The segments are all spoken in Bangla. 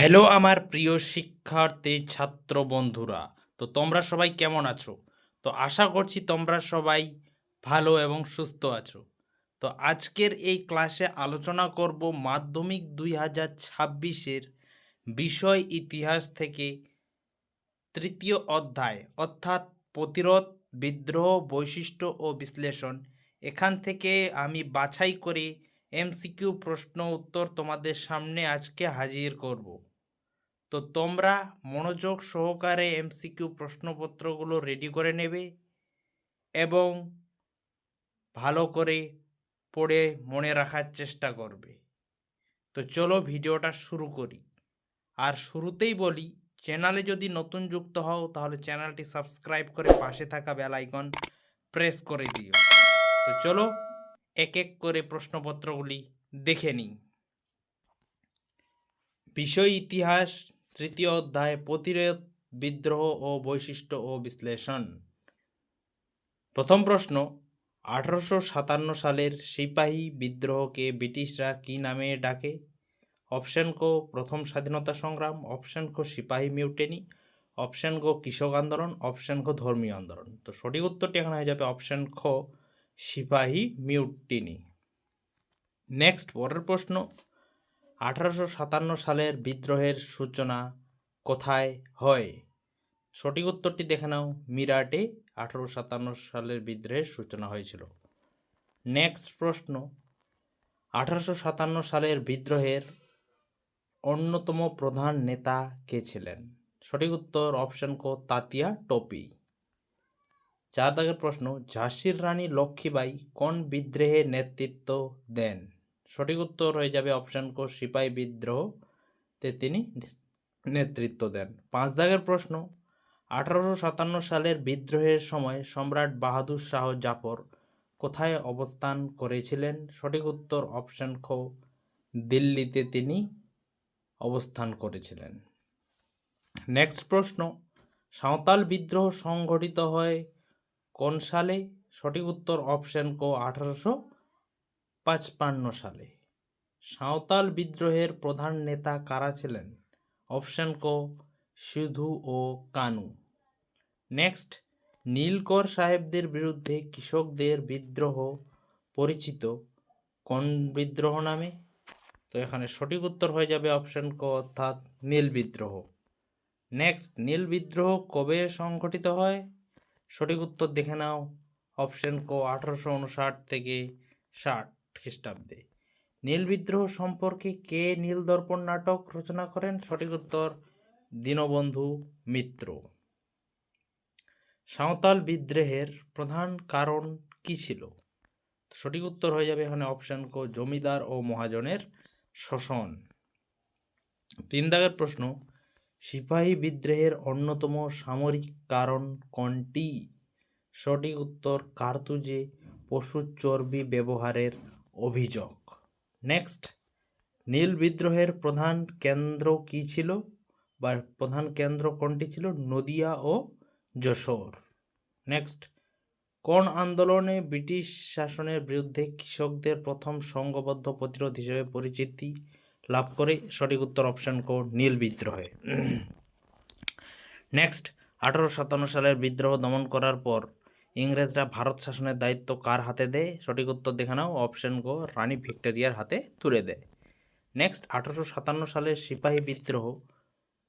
হ্যালো আমার প্রিয় শিক্ষার্থী ছাত্র বন্ধুরা, তো তোমরা সবাই কেমন আছো? তো আশা করছি তোমরা সবাই ভালো এবং সুস্থ আছো। তো আজকের এই ক্লাসে আলোচনা করব মাধ্যমিক দুই হাজার ছাব্বিশের বিষয় ইতিহাস থেকে তৃতীয় অধ্যায়, অর্থাৎ প্রতিরোধ, বিদ্রোহ, বৈশিষ্ট্য ও বিশ্লেষণ। এখান থেকে আমি বাছাই করে এমসিকিউ প্রশ্ন উত্তর তোমাদের সামনে আজকে হাজির করব। তো তোমরা মনোযোগ সহকারে এমসিকিউ প্রশ্নপত্রগুলো রেডি করে নেবে এবং ভালো করে পড়ে মনে রাখার চেষ্টা করবে। তো চলো ভিডিওটা শুরু করি। আর শুরুতেই বলি, চ্যানেলে যদি নতুন যুক্ত হও, তাহলে চ্যানেলটি সাবস্ক্রাইব করে পাশে থাকা বেল আইকন প্রেস করে দিও। তো চলো এক এক করে প্রশ্নপত্রগুলি দেখে নিই। বিষয়, ইতিহাস তৃতীয় অধ্যায়, প্রতিরোধ, বিদ্রোহ ও বৈশিষ্ট্য ও বিশ্লেষণ। প্রথম প্রশ্ন, আঠারোশো সাতান্ন সালের সিপাহী বিদ্রোহকে ব্রিটিশরা কী নামে ডাকে? অপশন কো, প্রথম স্বাধীনতা সংগ্রাম। অপশন কো সিপাহী মিউটেনি। অপশন কো কৃষক আন্দোলন। অপশন কো ধর্মীয় আন্দোলন। তো সঠিক উত্তরটি এখানে হয়ে যাবে অপশন খ, সিপাহী মিউটিনি। নেক্সট, পরের প্রশ্ন আঠারোশো সাতান্ন সালের বিদ্রোহের সূচনা কোথায় হয়? সঠিক উত্তরটি দেখে নাও। মিরাটে আঠারোশো সাতান্ন সালের বিদ্রোহের সূচনা হয়েছিল। নেক্সট প্রশ্ন। আঠারোশো সাতান্ন সালের বিদ্রোহের অন্যতম প্রধান নেতা কে ছিলেন? সঠিক উত্তর অপশন কো, তাতিয়া টপি। চার দাগের প্রশ্ন, ঝাঁসির রানী লক্ষ্মীবাই কোন বিদ্রোহে নেতৃত্ব দেন? সঠিক উত্তর হয়ে যাবে অপশন কো সিপাহী বিদ্রোহতে তিনি নেতৃত্ব দেন। পাঁচ দাগের প্রশ্ন, আঠারোশো সাতান্ন সালের বিদ্রোহের সময় সম্রাট বাহাদুর শাহ জাফর কোথায় অবস্থান করেছিলেন? সঠিক উত্তর অপশন খ দিল্লিতে তিনি অবস্থান করেছিলেন। নেক্সট প্রশ্ন, সাঁওতাল বিদ্রোহ সংঘটিত হয় কোন সালে? সঠিক উত্তর অপশন কো, আঠারোশো পাঁচপান্ন সালে। সাঁওতাল বিদ্রোহের প্রধান নেতা কারা ছিলেন? অপশন কো, সিধু ও কানু। নেক্সট, নীলকর সাহেবদের বিরুদ্ধে কৃষকদের বিদ্রোহ পরিচিত কোন বিদ্রোহ নামে? তো এখানে সঠিক উত্তর হয়ে যাবে অপশন ক, অর্থাৎ নীল বিদ্রোহ। নেক্সট, নীল বিদ্রোহ কবে সংঘটিত হয়? সঠিক উত্তর দেখে নাও। অপশন ক, আঠারোশো উনষাট থেকে ষাট। খ্রিস্টাব্দে। নীল বিদ্রোহ সম্পর্কে কে নীল দর্পণ নাটক রচনা করেন? সঠিক উত্তর, দীনবন্ধু মিত্র। সাঁওতাল বিদ্রোহের প্রধান কারণ কি ছিল? সঠিক উত্তর হয়ে যাবে এখানে অপশন কো, জমিদার ও মহাজনের শোষণ। তিন দাগের প্রশ্ন, সিপাহী বিদ্রোহের অন্যতম সামরিক কারণ কোনটি? সঠিক উত্তর, কার্তুজে পশুর চর্বি ব্যবহারের অভিযোগ। নেক্সট নীল বিদ্রোহের প্রধান কেন্দ্র কি ছিল বা প্রধান কেন্দ্র কোনটি ছিল? নদিয়া ও যশোর। নেক্সট কোন আন্দোলনে ব্রিটিশ শাসনের বিরুদ্ধে কৃষকদের প্রথম সংঘবদ্ধ প্রতিরোধ হিসেবে পরিচিতি লাভ করে? সঠিক উত্তর অপশন কো, নীল বিদ্রোহে। নেক্সট আঠারোশো সাতান্ন সালের বিদ্রোহ দমন করার পর ইংরেজরা ভারত শাসনের দায়িত্ব কার হাতে দেয়? সঠিক উত্তর দেখে নাও। অপশন গো, রানী ভিক্টোরিয়ার হাতে তুলে দেয়। নেক্সট আঠারোশো সাতান্ন সালের সিপাহী বিদ্রোহ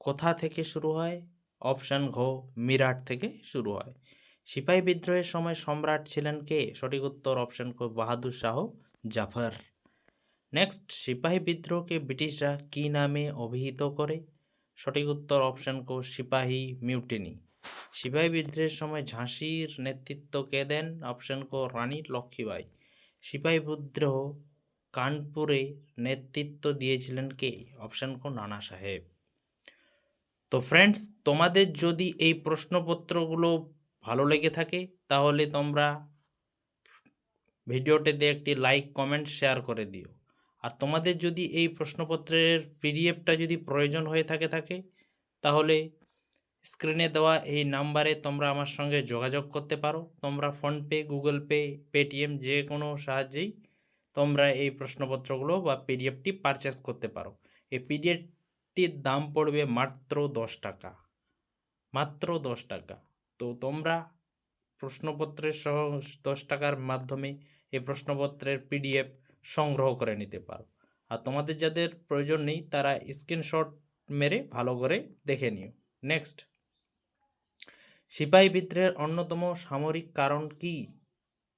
কোথা থেকে শুরু হয়? অপশন ঘ, মিরাট থেকে শুরু হয়। সিপাহী বিদ্রোহের সময় সম্রাট ছিলেন কে? সঠিক উত্তর অপশন ক, বাহাদুর শাহ জাফর। নেক্সট সিপাহী বিদ্রোহকে ব্রিটিশরা কী নামে অভিহিত করে? সঠিক উত্তর অপশন কো, সিপাহী মিউটিনি। সিপাহী বিদ্রোহের সময় ঝাঁসির নেতৃত্ব কে দেন? অপশন কো, রানী লক্ষ্মীবাই সিপাহী বিদ্রোহ কানপুরে নেতৃত্ব দিয়েছিলেন কে? অপশন কো, নানা সাহেব। তো ফ্রেন্ডস তোমাদের যদি এই প্রশ্নপত্রগুলো ভালো লেগে থাকে, তাহলে তোমরা ভিডিওটিতে একটি লাইক কমেন্ট শেয়ার করে দিও। আর তোমাদের যদি এই প্রশ্নপত্রের পিডিএফটা যদি প্রয়োজন হয়ে থাকে থাকে, তাহলে স্ক্রিনে দেওয়া এই নাম্বারে তোমরা আমার সঙ্গে যোগাযোগ করতে পারো। তোমরা ফোনপে গুগল পে পেটিএম যে কোনো সাহায্যেই তোমরা এই প্রশ্নপত্রগুলো বা পিডিএফটি পারচেস করতে পারো। এই পিডিএফটির দাম পড়বে মাত্র দশ টাকা। মাত্র দশ টাকা। তো তোমরা প্রশ্নপত্রের সহ দশ টাকার মাধ্যমে এই প্রশ্নপত্রের পিডিএফ সংগ্রহ করে নিতে পারো। আর তোমাদের যাদের প্রয়োজন নেই, তারা স্ক্রিনশট মেরে ভালো করে দেখে নিও। নেক্সট সিপাহী বিদ্রোহের অন্যতম সামরিক কারণ কি?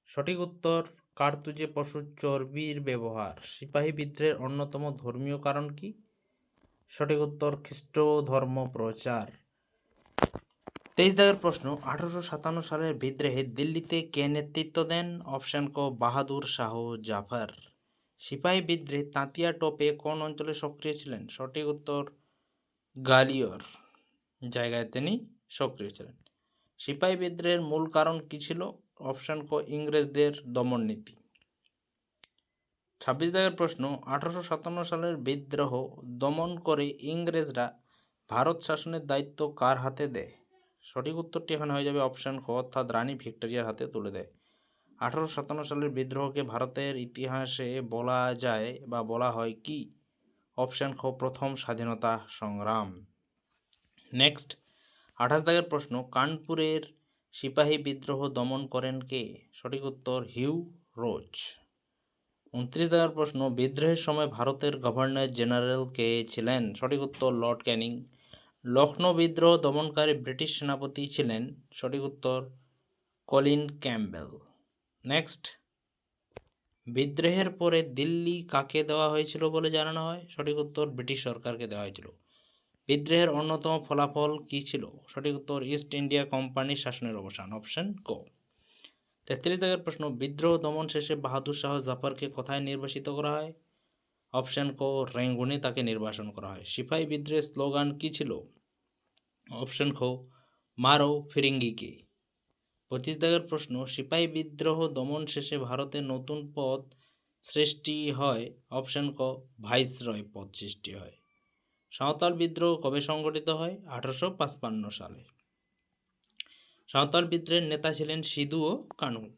সঠিক উত্তর, কার্তুজে পশুর চর্বির ব্যবহার। সিপাহী বিদ্রোহের অন্যতম ধর্মীয় কারণ কি? সঠিক উত্তর খ্রিস্ট ধর্ম প্রচার। তেইশ দাগের প্রশ্ন, আঠারোশো সাতান্ন সালের বিদ্রোহে দিল্লিতে কে নেতৃত্ব দেন? অপশান ক, বাহাদুর শাহ জাফর। সিপাহী বিদ্রোহে তাঁতিয়া টোপে কোন অঞ্চলে সক্রিয় ছিলেন? সঠিক উত্তর, গালিয়র। জায়গায় তিনি সক্রিয় ছিলেন। সিপাহী বিদ্রোহের মূল কারণ কি ছিল? অপশান ক, ইংরেজদের দমন নীতি। ছাব্বিশ দাগের প্রশ্ন, আঠারোশো সাতান্ন সালের বিদ্রোহ দমন করে ইংরেজরা ভারত শাসনের দায়িত্ব কার হাতে দেয়? সঠিক উত্তরটি এখানে হয়ে যাবে অপশান ক, অর্থাৎ রানী ভিক্টোরিয়ার হাতে তুলে দেয়। আঠারোশো সাতান্ন সালের বিদ্রোহকে ভারতের ইতিহাসে বলা যায় বা বলা হয় কি? অপশান খ, প্রথম স্বাধীনতা সংগ্রাম। নেক্সট আঠাশ দাগের প্রশ্ন, কানপুরের সিপাহী বিদ্রোহ দমন করেন কে? সঠিক উত্তর, হিউ রোজ। উনত্রিশ দাগের প্রশ্ন, বিদ্রোহের সময় ভারতের গভর্নর জেনারেল কে ছিলেন? সঠিক উত্তর, লর্ড ক্যানিং। লখনৌ বিদ্রোহ দমনকারী ব্রিটিশ সেনাপতি ছিলেন? সঠিক উত্তর, কলিন ক্যাম্বেল নেক্সট। বিদ্রোহের পরে দিল্লি কাকে দেওয়া হয়েছিল বলে জানানো হয়? সঠিক উত্তর, ব্রিটিশ সরকারকে দেওয়া হয়েছিল। বিদ্রোহের অন্যতম ফলাফল কী ছিল? সঠিক উত্তর ইস্ট ইন্ডিয়া কোম্পানির শাসনের অবসান। অপশন ক তেত্রিশ দাগের প্রশ্ন, বিদ্রোহ দমন শেষে বাহাদুর শাহ জাফরকে কোথায় নির্বাসিত করা হয়? অপশন ক রেঙ্গুনে তাকে নির্বাসন করা হয়। সিপাহী বিদ্রোহের স্লোগান কী ছিল? অপশন খ মারো ফিরিঙ্গিকে পঁচিশ দাগের প্রশ্ন, সিপাহী বিদ্রোহ দমন শেষে ভারতে নতুন পদ সৃষ্টি হয়? অপশন ক ভাইসরয় পদ সৃষ্টি হয়। সাঁওতাল বিদ্রোহ কবে সংগঠিত হয়? আঠারোশো সালে। সাঁওতাল বিদ্রোহের নেতা ছিলেন সিধু ও কানু।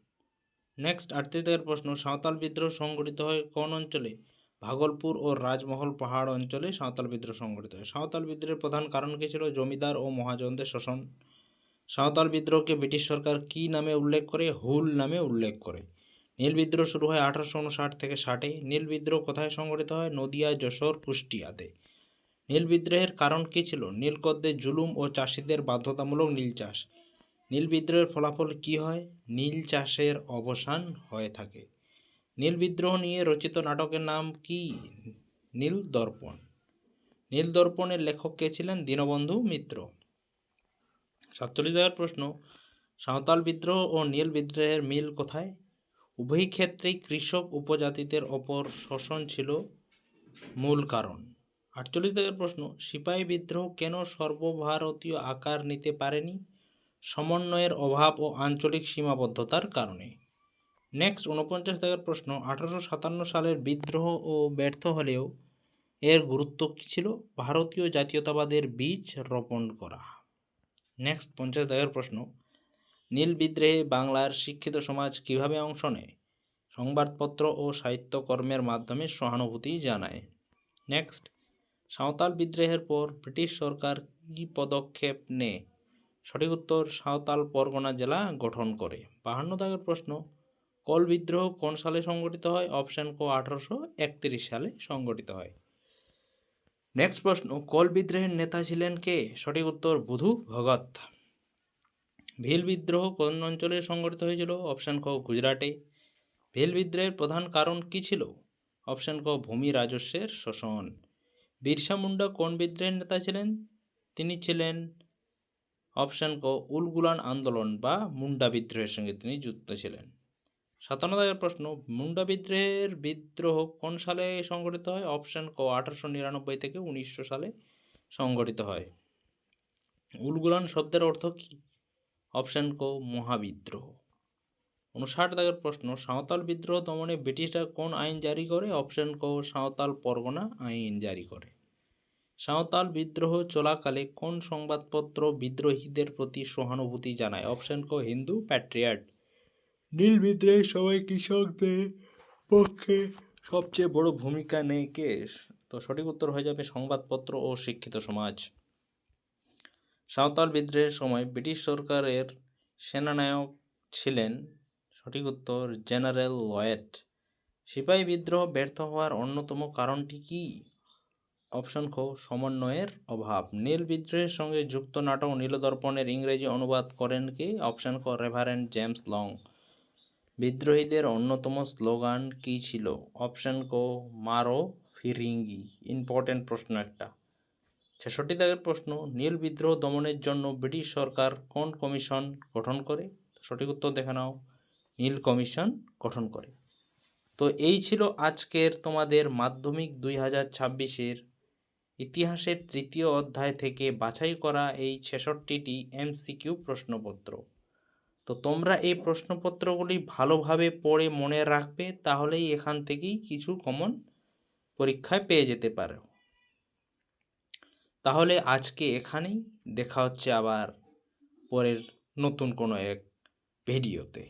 নেক্সট আটত্রিশ দাগের প্রশ্ন, সাঁওতাল বিদ্রোহ সংগঠিত হয় কোন অঞ্চলে? ভাগলপুর ও রাজমহল পাহাড় অঞ্চলে সাঁওতাল বিদ্রোহ সংগঠিত হয়। সাঁওতাল বিদ্রোহের প্রধান কারণ কী ছিল? জমিদার ও মহাজনদের শোষণ। সাঁওতাল বিদ্রোহকে ব্রিটিশ সরকার কী নামে উল্লেখ করে? হুল নামে উল্লেখ করে। নীল বিদ্রোহ শুরু হয় আঠারোশো উনষাট থেকে ষাটে। নীল বিদ্রোহ কোথায় সংগঠিত হয়? নদিয়া, যশোর, কুষ্টিয়াতে। নীল বিদ্রোহের কারণ কী ছিল? নীলকদ্দের জুলুম ও চাষিদের বাধ্যতামূলক নীল চাষ। নীল বিদ্রোহের ফলাফল কী হয়? নীল চাষের অবসান হয়ে থাকে। নীল বিদ্রোহ নিয়ে রচিত নাটকের নাম কি? নীল দর্পণ। নীল দর্পণের লেখক কে ছিলেন? দীনবন্ধু মিত্র। সাতচল্লিশ হাজার প্রশ্ন। সাঁওতাল বিদ্রোহ ও নীল বিদ্রোহের মিল কোথায়? উভয় ক্ষেত্রেই কৃষক উপজাতিদের ওপর শোষণ ছিল মূল কারণ। আটচল্লিশ হাজার প্রশ্ন, সিপাহী বিদ্রোহ কেন সর্বভারতীয় আকার নিতে পারেনি? সমন্বয়ের অভাব ও আঞ্চলিক সীমাবদ্ধতার কারণে। নেক্সট উনপঞ্চাশ দাগের প্রশ্ন, আঠারোশো সাতান্ন সালের বিদ্রোহ ও ব্যর্থ হলেও এর গুরুত্ব কী ছিল? ভারতীয় জাতীয়তাবাদের বীজ রোপণ করা। নেক্সট, পঞ্চাশ দাগের প্রশ্ন, নীল বিদ্রোহে বাংলার শিক্ষিত সমাজ কীভাবে অংশ নেয়? সংবাদপত্র ও সাহিত্যকর্মের মাধ্যমে সহানুভূতি জানায়। নেক্সট সাঁওতাল বিদ্রোহের পর ব্রিটিশ সরকার কী পদক্ষেপ নেয়? সঠিক উত্তর সাঁওতাল পরগনা জেলা গঠন করে। বাহান্ন দাগের প্রশ্ন, কল বিদ্রোহ কোন সালে সংগঠিত হয়? অপশন কো, আঠারোশো একত্রিশ সালে সংগঠিত হয়। নেক্সট প্রশ্ন, কল বিদ্রোহের নেতা ছিলেন কে? সঠিক উত্তর, বুধু ভগত ভীল বিদ্রোহ কোন অঞ্চলে সংগঠিত হয়েছিল? অপশন ক, গুজরাটে। ভীল বিদ্রোহের প্রধান কারণ কি ছিল? অপশন ক, ভূমি রাজস্বের শোষণ। বিরসা মুন্ডা কোন বিদ্রোহের নেতা ছিলেন? তিনি ছিলেন অপশান ক, উলগুলান আন্দোলন বা মুন্ডা বিদ্রোহের সঙ্গে তিনি যুক্ত ছিলেন। সাতান্ন দাগের প্রশ্ন, মুন্ডা বিদ্রোহের বিদ্রোহ কোন সালে সংগঠিত হয়? অপশান ক, আঠারোশো নিরানব্বই থেকে উনিশশো সালে সংগঠিত হয়। উলগুলান শব্দের অর্থ কী? অপশান ক, মহাবিদ্রোহ। উনষাট দাগের প্রশ্ন, সাঁওতাল বিদ্রোহ দমনে ব্রিটিশরা কোন আইন জারি করে? অপশন ক, সাঁওতাল পরগনা আইন জারি করে। সাঁওতাল বিদ্রোহ চলাকালে কোন সংবাদপত্র বিদ্রোহীদের প্রতি সহানুভূতি জানায়? অপশন ক, হিন্দু প্যাট্রিয়াট। নীল বিদ্রোহের সময় কৃষকদের পক্ষে সবচেয়ে বড় ভূমিকা নেয় কে? তো সঠিক উত্তর হয়ে যাবে সংবাদপত্র ও শিক্ষিত সমাজ। সাঁওতাল বিদ্রোহের সময় ব্রিটিশ সরকারের সেনানায়ক ছিলেন সঠিক উত্তর, জেনারেল লয়েট সিপাহী বিদ্রোহ ব্যর্থ হওয়ার অন্যতম কারণটি কি? অপশন খ, সমন্বয়ের অভাব। নীল বিদ্রোহের সঙ্গে যুক্ত নাটক নীলদর্পণের ইংরেজি অনুবাদ করেন কে? অপশন খ, রেভারেন্ড জেমস লং। বিদ্রোহীদের অন্যতম স্লোগান কী ছিল? অপশন ক, মারো ফিরিঙ্গি। ইম্পর্টেন্ট প্রশ্ন একটা। ছেষট্টি দাগের প্রশ্ন, নীল বিদ্রোহ দমনের জন্য ব্রিটিশ সরকার কোন কমিশন গঠন করে? সঠিক উত্তর দেখে নাও। নীল কমিশন গঠন করে। তো এই ছিল আজকের তোমাদের মাধ্যমিক দুই হাজার ছাব্বিশের ইতিহাসের তৃতীয় অধ্যায় থেকে বাছাই করা এই ছেষট্টিটি এমসিকিউ প্রশ্নপত্র। তো তোমরা এই প্রশ্নপত্রগুলি ভালোভাবে পড়ে মনে রাখবে, তাহলেই এখান থেকেই কিছু কমন পরীক্ষায় পেয়ে যেতে পারো। তাহলে আজকে এখানেই, দেখা হচ্ছে আবার পরের নতুন কোনো এক ভিডিওতে